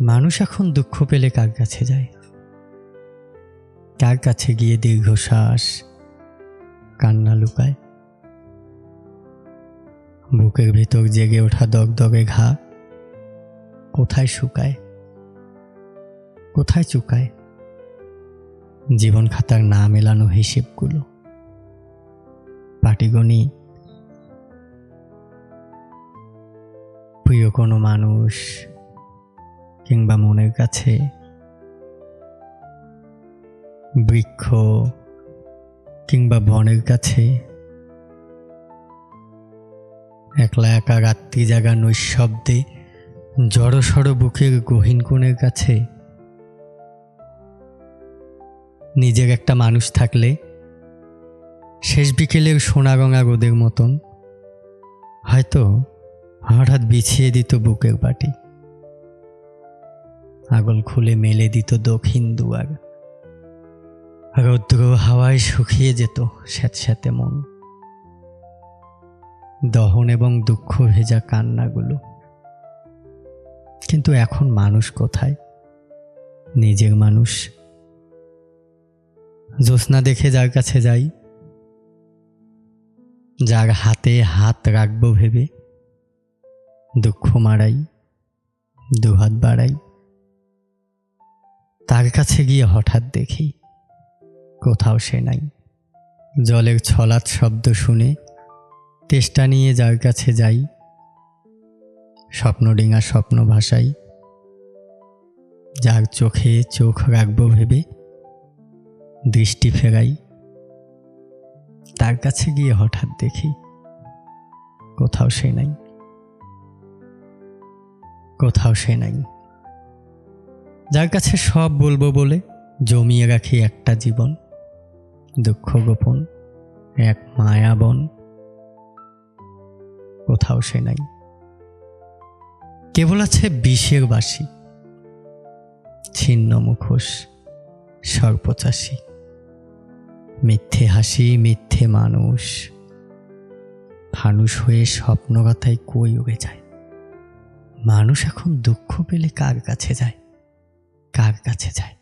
মানুষ এখন দুঃখ পেলে কার কাছে যায়? কার কাছে গিয়ে দীর্ঘশ্বাস কান্না লুকায়? বুকের ভিতর জেগে ওঠা দগদগে ঘা কোথায় শুকায়? কোথায় চুকায়? জীবন খাতার না মেলানো হিসেবগুলো। পাটিগণি প্রিয় কোনো মানুষ কিংবা মনের কাছে বৃক্ষ কিংবা বনের কাছে একলা একা রাত্রি জাগা নৈশব্দে জড়সড় বুকের গহীন কোণের কাছে নিজের একটা মানুষ থাকলে শেষ বিকেলের সোনারঙা রোদের মতন হয়তো হঠাৎ বিছিয়ে দিত বুকের বাটি। আগল খুলে মেলে দিত দক্ষিণ দুয়ার। রৌদ্র হাওয়ায় শুকিয়ে যেত স্যাঁতস্যাঁতে মন। দহন এবং দুঃখ ভেজা কান্নাগুলো। কিন্তু এখন মানুষ কোথায়? নিজের মানুষ। জ্যোৎস্না দেখে যার কাছে যাই। যার হাতে হাত রাখব ভেবে। দুঃখ মারাই দুহাত বাড়াই। তার কাছে গিয়ে হঠাৎ দেখি কোথাও সে নাই। জলের ছলাৎ শব্দ শুনে তেষ্টা নিয়ে যার কাছে যাই। স্বপ্ন ডিঙা স্বপ্ন ভাসাই। যার চোখে চোখ রাখব ভেবে দৃষ্টি ফেরাই। তার কাছে গিয়ে হঠাৎ দেখি কোথাও সে নাই। কোথাও সে নাই। যার কাছে সব বলব বলে জমিয়ে রাখি একটা জীবন, দুঃখ গোপন, এক মায়াবন কোথাও সে নাই। কেবল আছে বিষের বাসি ছিন্ন মুখোশ, সর্পচাষী। মিথ্যে হাসি, মিথ্যে মানুষ ফানুষ হয়ে স্বপ্নগাথায় কই উড়ে যায়? মানুষ এখন দুঃখ পেলে কার কাছে যায়? কার কাছে যায়?